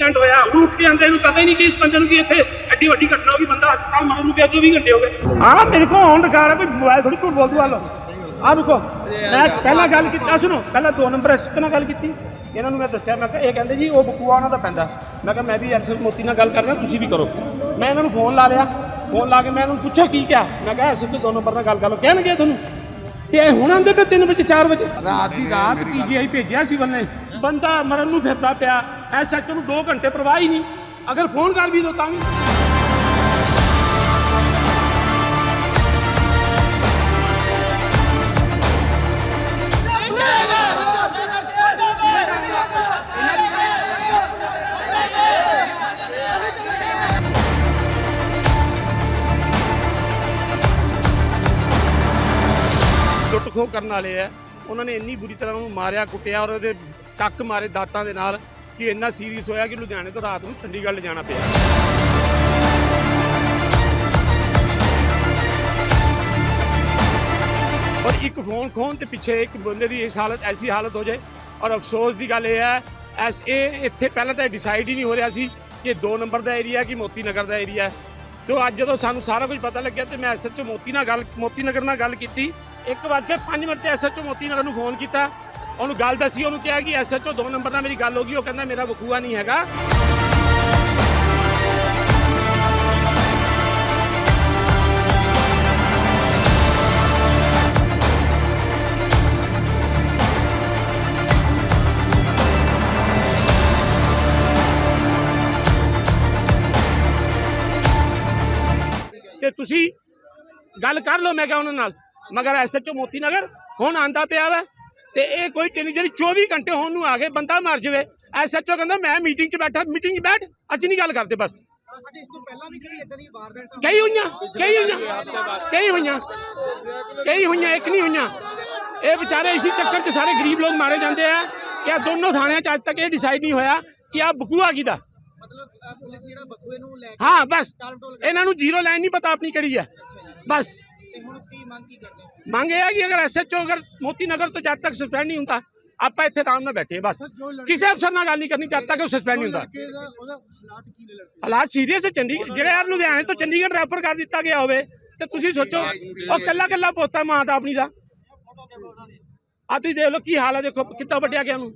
Accident ਹੋਇਆ ਹੁਣ ਉੱਠ ਕੇ ਆਂਦੇ ਇਹਨੂੰ ਪਤਾ ਹੀ ਨਹੀਂ ਕਿ ਇਸ ਬੰਦੇ ਨੂੰ ਕਿ ਇੱਥੇ ਐਡੀ ਵੱਡੀ ਘਟਨਾ ਹੋ ਗਈ ਬੰਦਾ ਹਸਪਤਾਲ ਮਰਨ ਨੂੰ ਪਿਆ 24 ਘੰਟੇ ਹੋ ਗਏ। ਹਾਂ ਮੇਰੇ ਕੋਲ ਹੁਣ ਰਿਕਾਰਡ ਹੈ ਕੋਈ ਮੋਬਾਈਲ ਥੋੜੀ ਕੋਈ ਬੋਲਦੂ ਵਾਲੋ ਆ ਰੁਕੋ। ਮੈਂ ਪਹਿਲਾਂ ਗੱਲ ਕੀਤੀ ਆ ਸੁਣੋ ਪਹਿਲਾਂ ਦੋ ਨੰਬਰ ਐਸਐਸ ਨਾਲ ਗੱਲ ਕੀਤੀ। ਇਹਨਾਂ ਨੂੰ ਮੈਂ ਦੱਸਿਆ ਮੈਂ ਕਿਹਾ ਇਹ ਕਹਿੰਦੇ ਜੀ ਉਹ ਬਕੂਆ ਉਹਨਾਂ ਦਾ ਪੈਂਦਾ। ਮੈਂ ਕਿਹਾ ਮੈਂ ਵੀ ਐਸਐਸ ਮੋਤੀ ਨਾਲ ਗੱਲ ਕਰਨਾ ਤੁਸੀਂ ਵੀ ਕਰੋ। ਮੈਂ ਇਹਨਾਂ ਨੂੰ ਫੋਨ ਲਾ ਲਿਆ। ਫੋਨ ਲਾ ਕੇ ਮੈਂ ਇਹਨਾਂ ਨੂੰ ਪੁੱਛਿਆ ਕੀ ਕਿਹਾ? ਮੈਂ ਕਿਹਾ ਐਸਐਸ ਦੋ ਨੰਬਰ ਨਾਲ ਗੱਲ ਕਰ ਲਓ। ਕਹਿਣਗੇ ਤੁਹਾਨੂੰ। ਤੇ ਇਹ ਹੁਣ ਆਂਦੇ ਪਏ 3 ਵਜੇ 4 ਵਜੇ। ਰਾਤ ਦੀ ਰਾਤ ਪੀਜੀਆਈ ਭੇਜਿਆ ਸੀ ਬੰਨੇ ਬੰਦਾ ਮਰਨ ਨੂੰ ਫਿਰਦਾ ਪਿਆ। ਐਸਐਚ ਨੂੰ 2 ਘੰਟੇ ਪਰਵਾਹ ਹੀ ਨਹੀਂ। ਅਗਰ ਫੋਨ ਕਰ ਵੀ ਦੋ ਤਾਂ ਵੀ। ਲੁੱਟ ਖੋਹ ਕਰਨ ਵਾਲੇ ਆ। ਉਹਨਾਂ ਨੇ ਇੰਨੀ ਬੁਰੀ ਤਰ੍ਹਾਂ ਉਹਨੂੰ ਮਾਰਿਆ, ਕੁੱਟਿਆ ਔਰ ਉਹਦੇ ਟੱਕ ਮਾਰੇ ਦਾਤਾਂ ਦੇ ਨਾਲ। ਕਿ ਇੰਨਾ ਸੀਰੀਅਸ ਹੋਇਆ ਕਿ ਲੁਧਿਆਣੇ ਤੋਂ ਰਾਤ ਨੂੰ ਚੰਡੀਗੜ੍ਹ ਲਿਜਾਣਾ ਪਿਆ। ਔਰ ਇੱਕ ਫੋਨ ਖੋਣ 'ਤੇ ਪਿੱਛੇ ਇੱਕ ਬੰਦੇ ਦੀ ਇਸ ਹਾਲਤ, ਐਸੀ ਹਾਲਤ ਹੋ ਜਾਏ। ਔਰ ਅਫਸੋਸ ਦੀ ਗੱਲ ਇਹ ਹੈ ਐਸ ਇਹ ਇੱਥੇ ਪਹਿਲਾਂ ਤਾਂ ਡਿਸਾਈਡ ਹੀ ਨਹੀਂ ਹੋ ਰਿਹਾ ਸੀ ਕਿ 2 ਨੰਬਰ ਦਾ ਏਰੀਆ ਕਿ ਮੋਤੀ ਨਗਰ ਦਾ ਏਰੀਆ ਹੈ। ਤੇ ਅੱਜ ਜਦੋਂ ਸਾਨੂੰ ਸਾਰਾ ਕੁਝ ਪਤਾ ਲੱਗਿਆ ਤੇ ਮੈਂ ਐਸਐਚਓ ਮੋਤੀ ਨਾਲ ਗੱਲ, ਮੋਤੀ ਨਗਰ ਨਾਲ ਗੱਲ ਕੀਤੀ। 1:05 ਮਿੰਟ ਤੇ ਐਸਐਚਓ ਮੋਤੀ ਨਗਰ ਨੂੰ ਫੋਨ ਕੀਤਾ। ਉਹਨੂੰ ਗੱਲ ਦੱਸੀ, ਉਹਨੂੰ ਕਿਹਾ ਕਿ ਐਸਐਚਓ 2 ਨੰਬਰ ਨਾਲ ਮੇਰੀ ਗੱਲ ਹੋ ਗਈ, ਉਹ ਕਹਿੰਦਾ ਮੇਰਾ ਵਕੂਆ ਨਹੀਂ ਹੈਗਾ। ਤੇ ਤੁਸੀਂ ਗੱਲ ਕਰ ਲਓ, ਮੈਂ ਕਿਹਾ ਉਹਨਾਂ ਨਾਲ। ਮਗਰ ਐਸਐਚਓ ਮੋਤੀ ਨਗਰ ਹੁਣ ਆਂਦਾ ਪਿਆ ਵਾ। ਤੇ ਇਹ ਕੋਈ ਟੈਲੀ ਜਿਹੜੀ 24 ਘੰਟੇ ਹੋਣ ਨੂੰ ਆ ਗਏ ਬੰਦਾ ਮਰ ਜਾਵੇ। ਐਸਐਚਓ ਕਹਿੰਦਾ ਮੈਂ ਮੀਟਿੰਗ 'ਚ ਬੈਠਾ ਮੀਟਿੰਗ 'ਚ ਬੈਠ ਅਸੀਂ ਨਹੀਂ ਗੱਲ ਕਰਦੇ ਬਸ। ਅੱਛਾ ਇਸ ਤੋਂ ਪਹਿਲਾਂ ਵੀ ਕਿਹੜੀ ਇਦਾਂ ਦੀ ਵਾਰਦਾਤ ਕਈ ਹੋਈਆਂ ਕਈ ਹੋਈਆਂ ਕਈ ਹੋਈਆਂ ਕਈ ਹੋਈਆਂ ਇੱਕ ਨਹੀਂ ਹੋਈਆਂ। ਇਹ ਵਿਚਾਰੇ ਇਸੇ ਚੱਕਰ 'ਚ ਸਾਰੇ ਗਰੀਬ ਲੋਕ ਮਾਰੇ ਜਾਂਦੇ ਆ ਕਿ ਆ ਦੋਨੋਂ ਥਾਣਿਆਂ 'ਚ ਅੱਜ ਤੱਕ ਇਹ ਡਿਸਾਈਡ ਨਹੀਂ ਹੋਇਆ ਕਿ ਆ ਬਕੂਆ ਕਿਹਦਾ। ਮਤਲਬ ਪੁਲਿਸ ਜਿਹੜਾ ਬਖੂਏ ਨੂੰ ਲੈ ਕੇ ਹਾਂ ਬਸ। ਇਹਨਾਂ ਨੂੰ ਜ਼ੀਰੋ ਲਾਈਨ ਨਹੀਂ ਪਤਾ ਆਪਣੀ ਕਿਹੜੀ ਹੈ। ਬਸ। ਤੇ ਹੁਣ ਕੀ ਮੰਗ ਕੀ ਕਰਦੇ ਹੋ? ਮੰਗ ਇਹ ਹੈ ਕਿ ਅਗਰ ਐਸਐਚਓ ਅਗਰ ਮੋਤੀ ਨਗਰ ਤੋਂ ਜਦ ਤੱਕ ਸਸਪੈਂਡ ਨਹੀਂ ਹੁੰਦਾ ਆਪਾਂ ਇੱਥੇ ਆਰਾਮ ਨਾਲ ਬੈਠੇ ਬਸ। ਕਿਸੇ ਅਫਸਰ ਨਾਲ ਗੱਲ ਨਹੀਂ ਕਰਨੀ ਜਦ ਤੱਕ ਉਹ ਸਸਪੈਂਡ ਨਹੀਂ ਹੁੰਦਾ। ਹਾਲਾਤ ਸੀਰੀਅਸ ਹੈ ਚੰਡੀਗੜ੍ਹ ਜਿਹੜਾ ਯਾਰ ਲੁਧਿਆਣੇ ਤੋਂ ਚੰਡੀਗੜ੍ਹ ਰੈਫਰ ਕਰ ਦਿੱਤਾ ਗਿਆ ਹੋਵੇ ਤੇ ਤੁਸੀਂ ਸੋਚੋ ਉਹ ਕੱਲਾ ਕੱਲਾ ਪੋਤਾ ਮਾਂ ਦਾ ਆਪਣੀ ਦਾ। ਆ ਤੁਸੀਂ ਦੇਖ ਲਓ ਕੀ ਹਾਲ ਹੈ ਦੇਖੋ ਕਿੱਦਾਂ ਵੱਡਿਆ ਗਿਆ ਉਹਨੂੰ।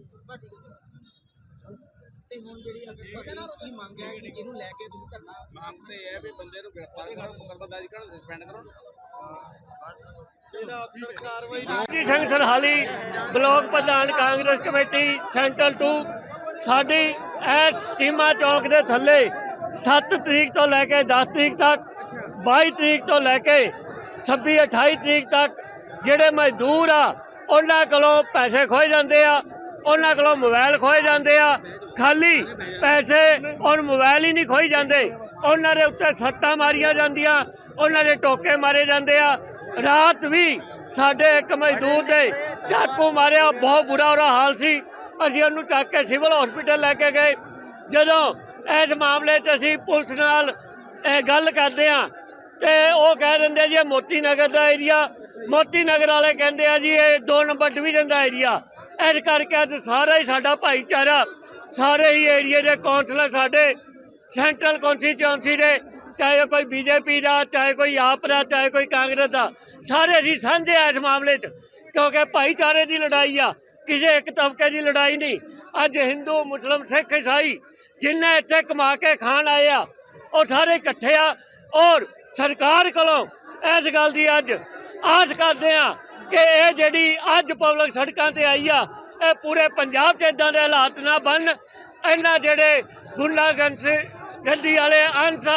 ਤੇ ਹੁਣ ਜਿਹੜੀ ਅਗਰ ਪਤਾ ਨਾ ਕੀ ਮੰਗ ਹੈ ਕਿ ਜਿਹਨੂੰ ਲੈ ਕੇ ਤੁਸੀਂ ਧਰਨਾ ਮੰਗ ਤੇ ਇਹ ਹੈ ਵੀ ਬੰਦੇ ਨੂੰ ਗ੍ਰਿਫਤਾਰ ਕਰੋ ਮੁਕੱਦਮਾ ਦਰਜ ਕਰੋ ਸਸਪੈਂਡ ਕਰੋ। ਜੀ ਸਿੰਘ ਸਰਹਾਲੀ ਬਲਾਕ ਪ੍ਰਧਾਨ ਕਾਂਗਰਸ ਕਮੇਟੀ ਸੈਂਟਰਲ 2 ਸਾਡੀ ਇਸ ਟੀਮਾ ਚੌਕ ਦੇ ਥੱਲੇ 7 ਤਰੀਕ ਤੋਂ ਲੈ ਕੇ 10 ਤਰੀਕ ਤੱਕ 22 ਤਰੀਕ ਤੋਂ ਲੈ ਕੇ 26 28 ਤਰੀਕ ਤੱਕ ਜਿਹੜੇ ਮਜ਼ਦੂਰ ਆ, ਉਹਨਾਂ ਕੋਲੋਂ ਪੈਸੇ ਖੋਏ ਜਾਂਦੇ ਆ, ਉਹਨਾਂ ਕੋਲੋਂ ਮੋਬਾਈਲ ਖੋਏ ਜਾਂਦੇ ਆ। ਖਾਲੀ ਪੈਸੇ ਔਰ ਮੋਬਾਈਲ ਹੀ ਨਹੀਂ ਖੋਈ ਜਾਂਦੇ। ਉਹਨਾਂ ਦੇ ਉੱਤੇ ਸੱਟਾਂ ਮਾਰੀਆਂ ਜਾਂਦੀਆਂ। ਉਹਨਾਂ ਦੇ ਟੋਕੇ ਮਾਰੇ ਜਾਂਦੇ ਆ। ਰਾਤ ਵੀ ਸਾਡੇ ਇੱਕ ਮਜ਼ਦੂਰ ਦੇ ਚਾਕੂ ਮਾਰਿਆ, ਬਹੁਤ ਬੁਰਾ ਉਹਦਾ ਹਾਲ ਸੀ। ਅਸੀਂ ਉਹਨੂੰ ਚੱਕ ਕੇ ਸਿਵਲ ਹਸਪੀਟਲ ਲੈ ਕੇ ਗਏ। ਜਦੋਂ ਇਸ ਮਾਮਲੇ 'ਚ ਅਸੀਂ ਪੁਲਿਸ ਨਾਲ ਇਹ ਗੱਲ ਕਰਦੇ ਆ ਤੇ ਉਹ ਕਹਿ ਦਿੰਦੇ ਜੀ, ਇਹ ਮੋਤੀ ਨਗਰ ਦਾ ਏਰੀਆ ਮੋਤੀ ਨਗਰ ਵਾਲੇ ਕਹਿੰਦੇ ਆ ਜੀ, ਇਹ 2 ਨੰਬਰ ਡਿਵੀਜ਼ਨ ਦਾ ਏਰੀਆ ਇਸ ਕਰਕੇ ਅੱਜ ਸਾਰਾ ਹੀ ਸਾਡਾ ਭਾਈਚਾਰਾ, ਸਾਰੇ ਹੀ ਏਰੀਏ ਦੇ ਕੌਂਸਲਰ ਸਾਡੇ ਸੈਂਟਰਲ ਕੌਂਸਟੀਚੁਐਂਸੀ ਦੇ ਚਾਹੇ ਉਹ ਕੋਈ ਬੀਜੇਪੀ ਦਾ, ਚਾਹੇ ਕੋਈ ਆਪ ਦਾ, ਚਾਹੇ ਕੋਈ ਕਾਂਗਰਸ ਦਾ, ਸਾਰੇ ਅਸੀਂ ਸਾਂਝੇ ਆ ਇਸ ਮਾਮਲੇ 'ਚ, ਕਿਉਂਕਿ ਭਾਈਚਾਰੇ ਦੀ ਲੜਾਈ ਆ, ਕਿਸੇ ਇੱਕ ਤਬਕੇ ਦੀ ਲੜਾਈ ਨਹੀਂ। ਅੱਜ ਹਿੰਦੂ, ਮੁਸਲਮ, ਸਿੱਖ, ਈਸਾਈ ਜਿੰਨੇ ਇੱਥੇ ਕਮਾ ਕੇ ਖਾਣ ਆਏ ਆ, ਉਹ ਸਾਰੇ ਇਕੱਠੇ ਆ, ਔਰ ਸਰਕਾਰ ਕੋਲੋਂ ਇਸ ਗੱਲ ਦੀ ਅੱਜ ਆਸ ਕਰਦੇ ਆ ਕਿ ਇਹ ਜਿਹੜੀ ਅੱਜ ਪਬਲਿਕ ਸੜਕਾਂ ਤੇ ਆਈ ਆ, ਇਹ ਪੂਰੇ ਪੰਜਾਬ 'ਚ ਇਦਾਂ ਦੇ ਹਾਲਾਤ ਨਾ ਬਣ ਇਹਨਾਂ ਜਿਹੜੇ ਗੁੰਡਾਗਰਦ ਗੱਡੀ ਵਾਲੇ ਅੰਸ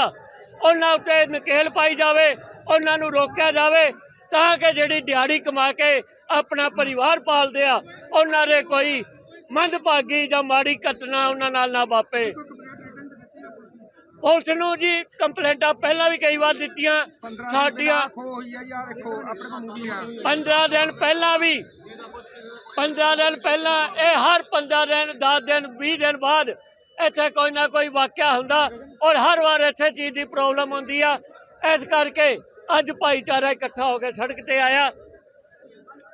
ਉਹਨਾਂ ਉੱਤੇ ਨਕੇਲ ਪਾਈ ਜਾਵੇ ਉਹਨਾਂ ਨੂੰ ਰੋਕਿਆ ਜਾਵੇ ਤਾਂ ਕਿ ਜਿਹੜੀ ਦਿਹਾੜੀ ਕਮਾ ਕੇ ਆਪਣਾ ਪਰਿਵਾਰ ਪਾਲਦੇ ਆ ਉਹਨਾਂ ਦੇ ਕੋਈ ਮੰਦਭਾਗੀ ਜਾਂ ਮਾੜੀ ਘਟਨਾ ਉਹਨਾਂ ਨਾਲ ਨਾ ਵਾਪਰੇ ਪੁਲਿਸ ਨੂੰ ਜੀ ਕੰਪਲੇਂਟਾਂ ਪਹਿਲਾਂ ਵੀ ਕਈ ਵਾਰ ਦਿੱਤੀਆਂ ਸਾਡੀਆਂ ਹੋਈ ਆ ਯਾਰ ਦੇਖੋ ਆਪਣੇ ਕੋਲ ਮੂਵੀ ਆ। 15 ਦਿਨ ਪਹਿਲਾਂ ਵੀ 15 ਦਿਨ ਪਹਿਲਾਂ ਇਹ ਹਰ 15 ਦਿਨ 10 ਦਿਨ 20 ਦਿਨ ਬਾਅਦ ਇੱਥੇ ਕੋਈ ਨਾ ਕੋਈ ਵਾਕਿਆ ਹੁੰਦਾ ਔਰ ਹਰ ਵਾਰ ਇਸੇ ਚੀਜ਼ ਦੀ ਪ੍ਰੋਬਲਮ ਹੁੰਦੀ ਆ। ਇਸ ਕਰਕੇ ਅੱਜ ਭਾਈਚਾਰਾ ਇਕੱਠਾ ਹੋ ਕੇ ਸੜਕ ਤੇ ਆਇਆ।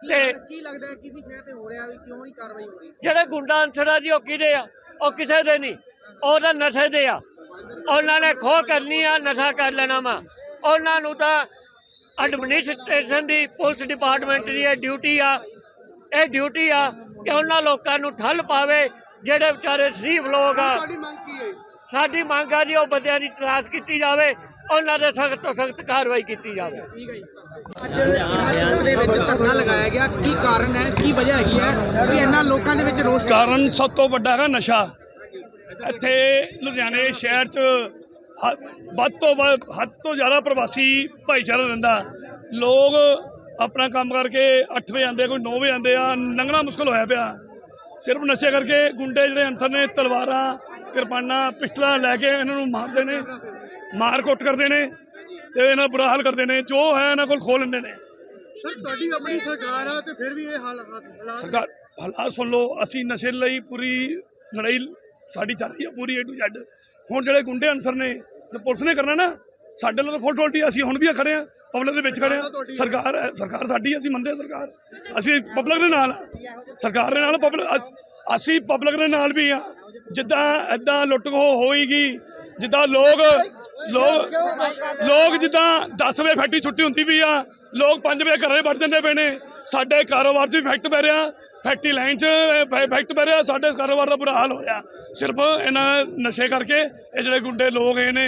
ਤੇ ਕੀ ਲੱਗਦਾ ਹੈ ਕਿਹਦੀ ਸ਼ਹਿ ਤੇ ਹੋ ਰਿਹਾ ਵੀ ਕਿਉਂ ਨਹੀਂ ਕਾਰਵਾਈ ਹੋ ਰਹੀ? ਜਿਹੜੇ ਗੁੰਡਾ ਅੰਸਰ ਆ ਜੀ ਉਹ ਕਿਹਦੇ ਆ? ਉਹ ਕਿਸੇ ਦੇ ਨਹੀਂ। ਉਹਦਾ ਨਸ਼ੇ ਦੇ ਆ। ਉਹਨਾਂ ਨੇ ਖੋਹ ਕਰਨੀ ਆ ਨਸ਼ਾ ਕਰ ਲੈਣਾ ਵਾ। ਉਹਨਾਂ ਨੂੰ ਤਾਂ ਐਡਮਿਨਿਸਟ੍ਰੇਸ਼ਨ ਦੀ ਪੁਲਿਸ ਡਿਪਾਰਟਮੈਂਟ ਦੀ ਇਹ ਡਿਊਟੀ ਆ। ਇਹ ਡਿਊਟੀ ਆ ਕਿ ਉਹਨਾਂ ਲੋਕਾਂ ਨੂੰ ਠੱਲ ਪਾਵੇ ਜਿਹੜੇ ਵਿਚਾਰੇ ਸ਼ਰੀਫ ਲੋਕ ਆ। ਤੁਹਾਡੀ ਮੰਗ ਕੀ ਹੈ? ਸਾਡੀ ਮੰਗ ਆ ਜੀ ਉਹ ਬੰਦਿਆਂ ਦੀ ਤਲਾਸ਼ ਕੀਤੀ ਜਾਵੇ ਉਹਨਾਂ ਦੇ ਸਖਤ ਤੋਂ ਸਖਤ ਕਾਰਵਾਈ ਕੀਤੀ ਜਾਵੇ। ਠੀਕ ਹੈ ਜੀ ਅੱਜ ਚੋਣ ਦੇ ਵਿੱਚ ਧਰਨਾ ਲਗਾਇਆ ਗਿਆ। ਕੀ ਕਾਰਨ ਹੈ? ਕੀ ਵਜ੍ਹਾ ਹੈਗੀ ਹੈ? ਕਿ ਇਹਨਾਂ ਲੋਕਾਂ ਦੇ ਵਿੱਚ ਰੋਸ ਕਾਰਨ ਸਭ ਤੋਂ ਵੱਡਾ ਹੈਗਾ ਨਸ਼ਾ। ਇੱਥੇ ਲੁਧਿਆਣੇ ਸ਼ਹਿਰ 'ਚ ਹ- ਵੱਧ ਤੋਂ ਵੱਧ ਹੱਦ ਤੋਂ ਜ਼ਿਆਦਾ ਪ੍ਰਵਾਸੀ ਭਾਈਚਾਰਾ ਰਹਿੰਦਾ। ਲੋਕ ਆਪਣਾ ਕੰਮ ਕਰਕੇ 8 ਵਜੇ ਆਉਂਦੇ ਕੋਈ 9 ਵਜੇ ਆਉਂਦੇ ਆ ਲੰਘਣਾ ਮੁਸ਼ਕਲ ਹੋਇਆ ਪਿਆ। ਸਿਰਫ ਨਸ਼ੇ ਕਰਕੇ ਗੁੰਡੇ ਜਿਹੜੇ ਅਨਸਰ ਨੇ ਤਲਵਾਰਾਂ ਕਿਰਪਾਨਾਂ ਪਿਸਟਲਾਂ ਲੈ ਕੇ ਇਹਨਾਂ ਨੂੰ ਮਾਰਦੇ ਨੇ ਮਾਰ ਕੁੱਟ ਕਰਦੇ ਨੇ ਤੇ ਇਹਨਾਂ ਬੁਰਾ ਹਾਲ ਕਰਦੇ ਨੇ ਜੋ ਹੈ ਇਹਨਾਂ ਕੋਲ ਖੋਹ ਲੈਂਦੇ ਨੇ। ਸਰ ਤੁਹਾਡੀ ਆਪਣੀ ਸਰਕਾਰ ਆ ਤੇ ਫਿਰ ਵੀ ਇਹ ਹਾਲ ਹਾਲਾਤ ਸਰਕਾਰ ਹਾਲਾਤ ਸੁਣ ਲਓ ਅਸੀਂ ਨਸ਼ੇ ਲਈ ਪੂਰੀ ਲੜਾਈ ਸਾਡੀ ਚੱਲ ਰਹੀ ਹੈ ਪੂਰੀ ਏ ਟੂ ਜ਼ੈਡ ਹੁਣ ਜਿਹੜੇ ਗੁੰਡੇ ਅਨਸਰ ਨੇ ਤੇ ਪੁਲਿਸ ਨੇ ਕਰਨਾ ਨਾ ਸਾਡੇ ਨਾਲ ਫੁੱਲ ਟੋਲਟੀ ਅਸੀਂ ਹੁਣ ਵੀ ਖੜੇ ਆ ਪਬਲਿਕ ਦੇ ਵਿੱਚ ਖੜੇ ਆ। ਸਰਕਾਰ ਹੈ ਸਰਕਾਰ ਸਾਡੀ ਅਸੀਂ ਮੰਨਦੇ ਸਰਕਾਰ। ਅਸੀਂ ਪਬਲਿਕ ਦੇ ਨਾਲ ਸਰਕਾਰ ਦੇ ਨਾਲ ਪਬਲਿਕ ਅਸੀਂ ਪਬਲਿਕ ਦੇ ਨਾਲ ਵੀ ਆ। ਜਿੱਦਾਂ ਐਦਾਂ ਲੁੱਟ ਖੋਹ ਹੋਏਗੀ ਜਿੱਦਾਂ ਲੋਕ ਲੋਕ ਲੋਕ ਜਿੱਦਾਂ 10 ਵਜੇ ਫੈਕਟਰੀ ਛੁੱਟੀ ਹੁੰਦੀ ਵੀ ਆ ਲੋਕ 5 ਵਜੇ ਘਰੇ ਵੜ ਜਾਂਦੇ ਪਏ ਨੇ। ਸਾਡੇ ਕਾਰੋਬਾਰ 'ਚ ਇਫੈਕਟ ਪੈ ਰਿਹਾ। ਫੈਕਟਰੀ ਲਾਈਨ 'ਚ ਇਫੈਕਟ ਪੈ ਰਿਹਾ। ਸਾਡੇ ਕਾਰੋਬਾਰ ਦਾ ਬੁਰਾ ਹਾਲ ਹੋ ਰਿਹਾ। ਸਿਰਫ ਇਹਨਾਂ ਨਸ਼ੇ ਕਰਕੇ ਇਹ ਜਿਹੜੇ ਗੁੰਡੇ ਲੋਕ ਇਹ ਨੇ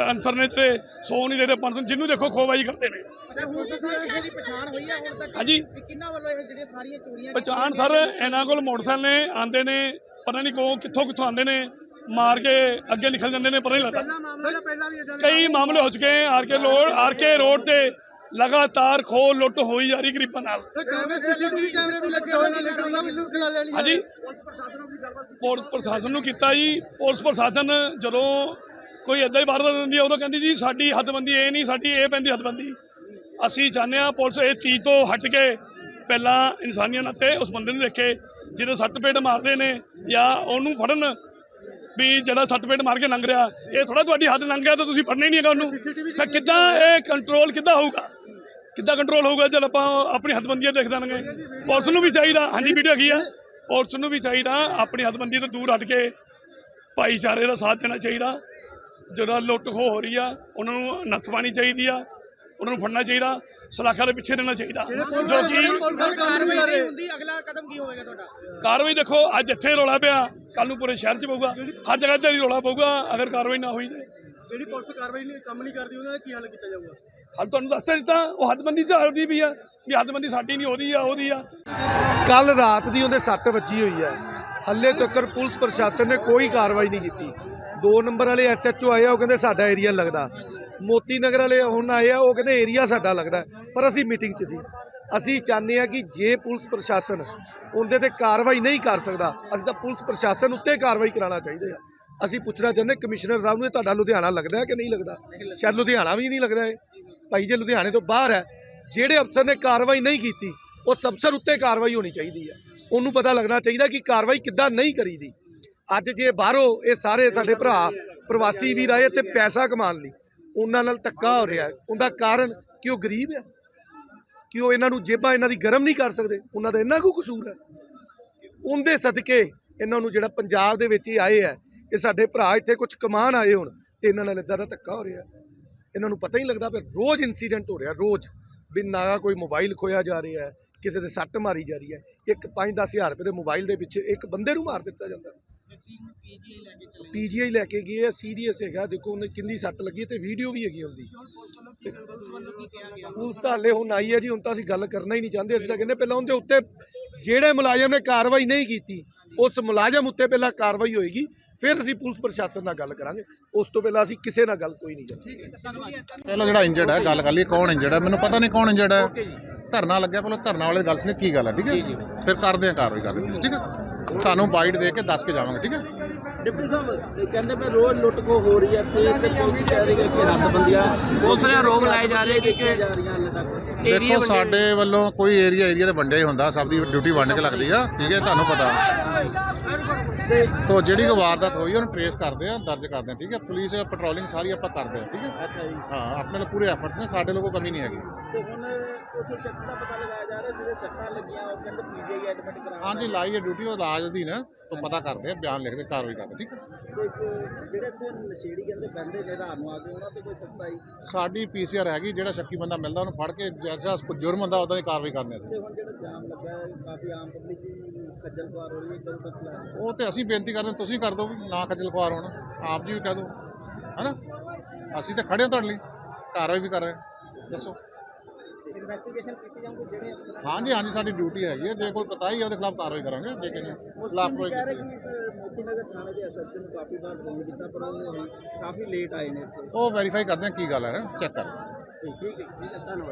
ਅਨਸਰ ਨੇ ਜਿਹੜੇ ਸੌ ਨਹੀਂ ਦੇ ਪੰਜ ਜਿਹਨੂੰ ਦੇਖੋ ਖੋਵਾਈ ਕਰਦੇ ਨੇ। ਤੇ ਹੁਣ ਤਾਂ ਸਰ ਇਹਨਾਂ ਦੀ ਪਛਾਣ ਹੋਈ ਹੈ ਹੁਣ ਤੱਕ ਹਾਂਜੀ। ਕਿ ਕਿੰਨਾ ਵੱਲੋਂ ਇਹ ਜਿਹੜੀਆਂ ਸਾਰੀਆਂ ਚੋਰੀਆਂ ਪਛਾਣ ਸਰ ਇਹਨਾਂ ਕੋਲ ਮੋਟਰਸਾਈਕਲ ਨੇ ਆਂਦੇ ਨੇ ਪਤਾ ਨਹੀਂ ਕੋ ਕਿੱਥੋਂ ਕਿੱਥੋਂ ਆਂਦੇ ਨੇ ਮਾਰ ਕੇ ਅੱਗੇ ਨਿਕਲ ਜਾਂਦੇ ਨੇ ਪਤਾ ਨਹੀਂ ਲੱਗਦਾ। ਕਈ ਮਾਮਲੇ ਹੋ ਚੁੱਕੇ ਹੈ R K road R K road ਤੇ ਲਗਾਤਾਰ ਖੋਹ ਲੁੱਟ ਹੋਈ ਜਾ ਰਹੀ ਗਰੀਬਾਂ ਨਾਲ। ਹਾਂਜੀ। ਪੁਲਿਸ ਪ੍ਰਸ਼ਾਸਨ ਨੂੰ ਕੀਤਾ ਜੀ। ਪੁਲਿਸ ਪ੍ਰਸ਼ਾਸਨ ਜਦੋਂ ਕੋਈ ਏਦਾਂ ਹੀ ਵਾਰਦਾਤ ਹੁੰਦੀ ਹੈ ਉਦੋਂ ਕਹਿੰਦੀ ਜੀ ਸਾਡੀ ਹੱਦਬੰਦੀ ਇਹ ਨਹੀਂ ਸਾਡੀ ਇਹ ਪੈਂਦੀ ਹੱਦਬੰਦੀ। ਅਸੀਂ ਚਾਹੁੰਦੇ ਹਾਂ ਪੁਲਿਸ ਇਹ ਚੀਜ਼ ਤੋਂ ਹਟ ਕੇ ਪਹਿਲਾਂ ਇਨਸਾਨੀਅਤ ਨਾਤੇ ਉਸ ਬੰਦੇ ਨੂੰ ਦੇਖੇ ਜਿਹਦੇ ਸੱਟ ਪੇਟ ਮਾਰਦੇ ਨੇ ਜਾਂ ਉਹਨੂੰ ਫੜਨ ਵੀ ਜਿਹੜਾ ਸੱਟ ਪੇਟ ਮਾਰ ਕੇ ਲੰਘ ਰਿਹਾ ਇਹ ਥੋੜਾ ਤੁਹਾਡੀ ਹੱਦ ਲੰਘ ਗਿਆ ਤਾਂ ਤੁਸੀਂ ਫੜਨਾ ਹੀ ਨਹੀਂ ਹੈਗਾ ਉਹਨੂੰ। ਤਾਂ ਕਿੱਦਾਂ ਇਹ ਕੰਟਰੋਲ ਕਿੱਦਾਂ ਹੋਊਗਾ? ਕਿੱਦਾਂ ਕੰਟਰੋਲ ਹੋਊਗਾ ਜਦ ਆਪਾਂ ਆਪਣੀ ਹੱਦਬੰਦੀਆਂ ਦੇਖ ਦਾਂਗੇ ਪੁਲਿਸ ਨੂੰ ਵੀ ਚਾਹੀਦਾ ਹਾਂਜੀ ਵੀਡੀਓ ਹੈਗੀ ਆ। ਪੁਲਿਸ ਨੂੰ ਵੀ ਚਾਹੀਦਾ ਆਪਣੀ ਹੱਦਬੰਦੀ ਤੋਂ ਦੂਰ ਹਟ ਕੇ ਭਾਈਚਾਰੇ ਦਾ ਸਾਥ ਦੇਣਾ ਚਾਹੀਦਾ। ਜਿਹੜਾ ਲੁੱਟ ਖੋਹ ਹੋ ਰਹੀ ਆ ਉਹਨਾਂ ਨੂੰ ਨੱਥ ਪਾਣੀ ਚਾਹੀਦੀ ਆ ਉਹਨਾਂ ਨੂੰ ਫੜਨਾ ਚਾਹੀਦਾ ਸਲਾਖਾਂ ਦੇ ਪਿੱਛੇ ਰਹਿਣਾ ਚਾਹੀਦਾ। ਜੋ ਕਿ ਕਾਰਵਾਈ ਨਹੀਂ ਹੁੰਦੀ ਅਗਲਾ ਕਦਮ ਕੀ ਹੋਵੇਗਾ ਤੁਹਾਡਾ? ਕਾਰਵਾਈ ਦੇਖੋ ਅੱਜ ਇੱਥੇ ਰੌਲਾ ਪਿਆ ਕੱਲ ਨੂੰ ਪੂਰੇ ਸ਼ਹਿਰ 'ਚ ਪਊਗਾ ਹਰ ਜਗ੍ਹਾ ਤੇ ਵੀ ਰੌਲਾ ਪਊਗਾ ਅਗਰ ਕਾਰਵਾਈ ਨਾ ਹੋਈ ਤੇ। ਜਿਹੜੀ ਪੁਲਿਸ ਕਾਰਵਾਈ ਨਹੀਂ ਕੰਮ ਨਹੀਂ ਕਰਦੀ ਉਹਨਾਂ ਦਾ ਕੀ ਹੱਲ ਕੀਤਾ ਜਾਊਗਾ? ਹਲ ਤੁਹਾਨੂੰ ਦੱਸਤਾ ਦਿੱਤਾ ਉਹ ਹੱਦਬੰਦੀ ਚੱਲਦੀ ਵੀ ਆ ਵੀ ਹੱਦਬੰਦੀ ਸਾਡੀ ਨਹੀਂ ਉਹਦੀ ਆ ਉਹਦੀ ਆ। ਕੱਲ ਰਾਤ ਦੀ ਉਹਦੇ ਸੱਟ ਵੱਜੀ ਹੋਈ ਹੈ। ਹੱਲੇ ਤੱਕ ਪੁਲਿਸ ਪ੍ਰਸ਼ਾਸਨ ਨੇ ਕੋਈ ਕਾਰਵਾਈ ਨਹੀਂ ਕੀਤੀ। ਦੋ ਨੰਬਰ ਵਾਲੇ ਐਸਐਚਓ ਆਏ ਆ, ਉਹ ਕਹਿੰਦੇ ਸਾਡਾ ਏਰੀਆ ਲੱਗਦਾ। ਮੋਤੀ ਨਗਰ ਵਾਲੇ ਹੁਣ ਆਏ ਆ, ਉਹ ਕਹਿੰਦੇ ਏਰੀਆ ਸਾਡਾ ਲੱਗਦਾ। ਪਰ ਅਸੀਂ ਮੀਟਿੰਗ 'ਚ ਸੀ। ਅਸੀਂ ਚਾਹੁੰਦੇ ਆ ਕਿ ਜੇ ਪੁਲਿਸ ਪ੍ਰਸ਼ਾਸਨ ਉਹਦੇ ਤੇ ਕਾਰਵਾਈ ਨਹੀਂ ਕਰ ਸਕਦਾ, ਅਸੀਂ ਤਾਂ ਪੁਲਿਸ ਪ੍ਰਸ਼ਾਸਨ ਉੱਤੇ ਕਾਰਵਾਈ ਕਰਾਉਣਾ ਚਾਹੀਦਾ ਆ। ਅਸੀਂ ਪੁੱਛਣਾ ਚਾਹੁੰਦੇ, ਕਮਿਸ਼ਨਰ ਸਾਹਿਬ ਨੂੰ ਤੁਹਾਡਾ ਲੁਧਿਆਣਾ ਲੱਗਦਾ ਹੈ ਕਿ ਨਹੀਂ ਲੱਗਦਾ? ਸ਼ਾਇਦ ਲੁਧਿਆਣਾ ਵੀ ਨਹੀਂ ਲੱਗਦਾ ਇਹ। ਭਾਈ ਜੇ ਲੁਧਿਆਣੇ ਤੋਂ ਬਾਹਰ ਹੈ, ਜਿਹੜੇ ਅਫਸਰ ਨੇ ਕਾਰਵਾਈ ਨਹੀਂ ਕੀਤੀ, ਉਸ ਅਫਸਰ ਉੱਤੇ ਕਾਰਵਾਈ ਹੋਣੀ ਚਾਹੀਦੀ ਹੈ। ਉਹਨੂੰ ਪਤਾ ਲੱਗਣਾ ਚਾਹੀਦਾ ਕਿ ਕਾਰਵਾਈ ਕਿੱਦਾਂ ਨਹੀਂ ਕਰੀਦੀ। ਅੱਜ ਜੇ ਬਾਹਰੋਂ ਇਹ ਸਾਰੇ ਸਾਡੇ ਭਰਾ ਪ੍ਰਵਾਸੀ ਵੀਰ ਆਏ ਇੱਥੇ ਪੈਸਾ ਕਮਾਉਣ ਲਈ, ਉਹਨਾਂ ਨਾਲ ਧੱਕਾ ਹੋ ਰਿਹਾ ਉਹਦਾ ਕਾਰਨ ਕਿ ਉਹ ਗਰੀਬ ਹੈ? ਕਿ ਉਹ ਇਹਨਾਂ ਨੂੰ ਜੇਬਾਂ ਇਹਨਾਂ ਦੀ ਗਰਮ ਨਹੀਂ ਕਰ ਸਕਦੇ? ਉਹਨਾਂ ਦਾ ਇੰਨਾ ਕੁ ਕਸੂਰ ਹੈ? ਉਹਦੇ ਸਦਕੇ ਇਹਨਾਂ ਨੂੰ ਜਿਹੜਾ ਪੰਜਾਬ ਦੇ ਵਿੱਚ ਹੀ ਆਏ ਹੈ ਕਿ ਸਾਡੇ ਭਰਾ ਇੱਥੇ ਕੁਝ ਕਮਾਣ ਆਏ ਹੁਣ ਤੇ ਇਹਨਾਂ ਨਾਲ ਇਦਾਂ ਦਾ ਧੱਕਾ ਹੋ ਰਿਹਾ ਇਹਨਾਂ ਨੂੰ ਪਤਾ ਹੀ ਲੱਗਦਾ ਫਿਰ ਰੋਜ਼ ਇਨਸੀਡੈਂਟ ਹੋ ਰਿਹਾ, ਰੋਜ਼। ਬਿਨ ਨਾਗਾ ਕੋਈ ਮੋਬਾਈਲ ਖੋਇਆ ਜਾ ਰਿਹਾ ਹੈ, ਕਿਸੇ ਦੇ ਸੱਟ ਮਾਰੀ ਜਾ ਰਹੀ ਹੈ। ਇੱਕ 5-10 ਹਜ਼ਾਰ ਰੁਪਏ ਦੇ ਮੋਬਾਈਲ ਦੇ ਪਿੱਛੇ ਇੱਕ ਬੰਦੇ ਨੂੰ ਮਾਰ ਦਿੱਤਾ ਜਾਂਦਾ ਪੀਜੀਆਈ ਲੈ ਕੇ ਗਏ। ਆ ਸੀਰੀਅਸ ਹੈਗਾ ਦੇਖੋ ਉਹਨੇ ਕਿੰਨੀ ਸੱਟ ਲੱਗੀ ਤੇ ਵੀਡੀਓ ਵੀ ਹੈਗੀ ਹੁੰਦੀ ਪੁਲਿਸ ਤਾਂ ਹਲੇ ਹੁਣ ਆਈ ਹੈ ਜੀ ਹੁਣ ਤਾਂ ਅਸੀਂ ਗੱਲ ਕਰਨਾ ਹੀ ਨਹੀਂ ਚਾਹੁੰਦੇ ਅਸੀਂ ਤਾਂ ਕਹਿੰਦੇ ਪਹਿਲਾਂ ਉਹਦੇ ਉੱਤੇ ਜਿਹੜੇ ਮੁਲਾਜ਼ਮ ਨੇ ਕਾਰਵਾਈ ਨਹੀਂ ਕੀਤੀ ਉਸ ਮੁਲਾਜ਼ਮ ਉੱਤੇ ਪਹਿਲਾਂ ਕਾਰਵਾਈ ਹੋਏਗੀ ਫਿਰ ਅਸੀਂ ਪੁਲਿਸ ਪ੍ਰਸ਼ਾਸਨ ਨਾਲ ਗੱਲ ਕਰਾਂਗੇ ਉਸ ਤੋਂ ਪਹਿਲਾਂ ਅਸੀਂ ਕਿਸੇ ਨਾਲ ਗੱਲ ਕੋਈ ਨਹੀਂ ਕਰਾਂਗੇ। ਪਹਿਲਾਂ ਜਿਹੜਾ ਇੰਜਰਡ ਹੈ ਗੱਲ ਕਰ ਲਈ ਕੌਣ ਇੰਜਰਡ ਹੈ ਮੈਨੂੰ ਪਤਾ ਨਹੀਂ ਕੌਣ ਇੰਜਰਡ ਹੈ। ਧਰਨਾ ਲੱਗਿਆ ਪਹਿਲਾਂ ਧਰਨਾ ਵਾਲੇ ਗੱਲ ਸੁਣੀ ਕੀ ਗੱਲ ਹੈ ਠੀਕ ਹੈ? ਫਿਰ ਕਰਦੇ ਆ ਕਾਰਵਾਈ ਕਰਦੇ ਠੀਕ ਹੈ? ਤੁਹਾਨੂੰ ਬਾਈਟ ਦੇ ਕੇ ਦੱਸ ਕੇ ਜਾਵਾਂਗੇ ਠੀਕ ਹੈ? ਡਿਪਟੀ ਸਾਹਿਬ ਕਹਿੰਦੇ ਮੈਂ ਰੋਜ਼ ਲੁੱਟ ਕੋ ਹੋ ਰਹੀ ਹੈ ਤੇ ਤੇ ਪੁਲਿਸ ਕਹਿ ਰਹੀ ਹੈ ਕਿ ਹੱਦਬੰਦੀਆਂ ਪੁਲਿਸ ਨੇ ਆਰੋਪ ਲਾਏ ਜਾ ਰਹੇ ਕਿ ਜਾ ਰਹੀਆਂ ਹਾਲੇ ਤੱਕ। ਦੇਖੋ ਸਾਡੇ ਵੱਲੋਂ ਕੋਈ ਏਰੀਆ ਏਰੀਆ ਤੇ ਵੰਡਿਆ ਹੀ ਹੁੰਦਾ ਸਭ ਦੀ ਡਿਊਟੀ ਵੰਡ ਕੇ ਲੱਗਦੀ ਆ ਠੀਕ ਹੈ ਤੁਹਾਨੂੰ ਪਤਾ। ਤੋ ਜਿਹੜੀ ਕੋ ਵਾਰਦਾਤ ਹੋਈ ਉਹਨੂੰ ਟ੍ਰੇਸ ਕਰਦੇ ਆ ਦਰਜ ਕਰਦੇ ਆ ਠੀਕ ਹੈ? ਪੁਲਿਸ ਪੈਟਰੋਲਿੰਗ ਸਾਰੀ ਆਪਾਂ ਕਰਦੇ ਆ ਠੀਕ ਹੈ? ਅੱਛਾ ਜੀ। ਹਾਂ ਆਪਣੇ ਲਈ ਪੂਰੇ ਐਫਰਟਸ ਨੇ ਸਾਡੇ ਲੋਕੋ ਕਮੀ ਨਹੀਂ ਹੈਗੀ। ਤੇ ਹੁਣ ਉਸ ਸ਼ਖਸ ਦਾ ਪਤਾ ਲਗਾਇਆ ਜਾ ਰਿਹਾ ਜਿਹਦੇ ਸੱਟਾਂ ਲੱਗੀਆਂ ਉਹ ਕਹਿੰਦੇ ਪੀਜੀਆਈ ਐਡਮਿਟ ਕਰਾਉਣਾ ਹਾਂਜੀ ਲਾਈ ਹੈ ਡਿਊਟੀ ਉਹ ਰਾਜ ਅਧੀਨ ਹੈ। ਤੋਂ ਪਤਾ ਕਰਦੇ ਆ ਬਿਆਨ ਲਿਖਦੇ ਕਾਰਵਾਈ ਕਰਦੇ ਠੀਕ ਹੈ? ਤੇ ਇੱਕ ਜਿਹੜੇ ਇੱਥੇ ਨਸ਼ੇੜੀ ਕਹਿੰਦੇ ਬੰਦੇ ਨੇ ਰਾਤ ਨੂੰ ਆ ਕੇ ਉਹਨਾਂ ਤੇ ਕੋਈ ਸਖਤਾਈ ਸਾਡੀ ਪੀਸੀਆਰ ਹੈਗੀ ਜਿਹੜਾ ਸ਼ੱਕੀ ਬੰਦਾ ਮਿਲਦਾ ਉਹਨੂੰ ਫੜ ਕੇ ਜੈਸਾ ਜੁਰਮ ਹੁੰਦਾ ਉਹਦਾ ਦੀ ਕਾਰਵਾਈ ਕਰਨੀ ਅਸੀਂ। ਤੇ ਹੁਣ ਜਿਹੜਾ ਜਾਮ ਲੱਗਾ ਹੈ ਕਾਫੀ ਆਮ ਪਬਲਿਕ ਦੀ ਖੱਜਲ ਖੁਆਰ ਹੋ ਰਹੀ ਹੈ ਕਦੋਂ ਤੱਕ ਲੈ ਉਹ ਤੇ ਅਸੀਂ ਬੇਨਤੀ ਕਰਦੇ ਤੁਸੀਂ ਕਰ ਦਿਓ ਨਾ ਖੱਜਲ ਖੁਆਰ ਹੋਣ ਆਪ ਜੀ ਵੀ ਕਹਿ ਦਿਓ ਹੈਨਾ? ਅਸੀਂ ਤਾਂ ਖੜੇ ਹਾਂ ਤੁਹਾਡੇ ਲਈ ਕਾਰਵਾਈ ਵੀ ਕਰ ਰਹੇ ਦੱਸੋ। ਇਨਵੈਸਟੀਗੇਸ਼ਨ ਕੀਤੀ ਜਾਊਗੀ ਜਿਹੜੇ ਹਾਂਜੀ ਹਾਂਜੀ ਸਾਡੀ ਡਿਊਟੀ ਹੈਗੀ ਹੈ। ਜੇ ਕੋਈ ਪਤਾ ਹੀ ਹੈ ਉਹਦੇ ਖਿਲਾਫ ਕਾਰਵਾਈ ਕਰਾਂਗੇ ਜੇ ਕਿਸੇ ਲਾਪਰਵਾਹੀ ਮੋਤੀ ਨਗਰ ਥਾਣੇ ਦੇ ਐਸਐਚਓ ਨੂੰ ਕਾਫੀ ਵਾਰ ਫੋਨ ਕੀਤਾ ਪਰ ਉਹ ਕਾਫੀ ਲੇਟ ਆਏ ਨੇ ਉਹ ਵੈਰੀਫਾਈ ਕਰਦੇ ਹਾਂ ਕੀ ਗੱਲ ਹੈ ਚੈੱਕ ਕਰ। ਠੀਕ ਠੀਕ ਹੈ ਧੰਨਵਾਦ।